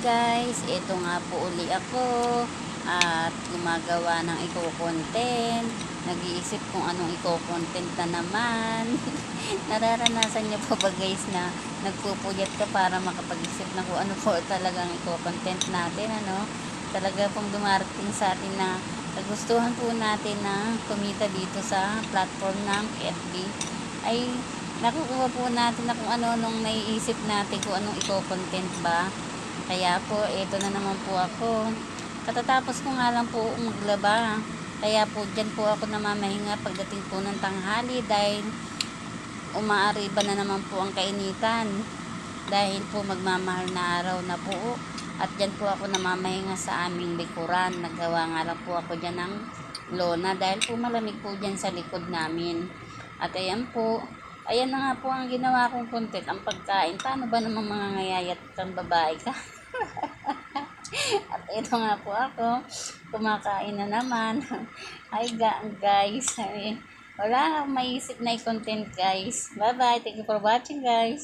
guys, ito nga po uli ako at gumagawa ng eco-content. Nag-iisip kung anong eco-content na naman. Nararanasan niyo po ba guys na nagpupuyat ka para makapag-isip na kung ano po talagang eco-content natin, ano? Talaga pong dumarating sa atin na nagustuhan po natin na kumita dito sa platform ng FB ay nakukuha po natin na kung ano nung naiisip natin kung anong eco-content ba. Kaya po, ito na naman po ako. Katatapos ko nga lang po maglaba. Kaya po, dyan po ako namamahinga pagdating po ng tanghali dahil umaariba na naman po ang kainitan. Dahil po magmamahal na araw na po. At dyan po ako namamahinga sa aming likuran. Nagawa nga lang po ako dyan ng lona dahil po malamig po dyan sa likod namin. At ayan po, ayan na nga po ang ginawa kong content, ang pagkain. Paano ba naman mga ngayayat kang babae ka? At ito nga po ako, kumakain na naman. Ga- guys, wala akong maisip na i-content guys. Bye bye, thank you for watching guys.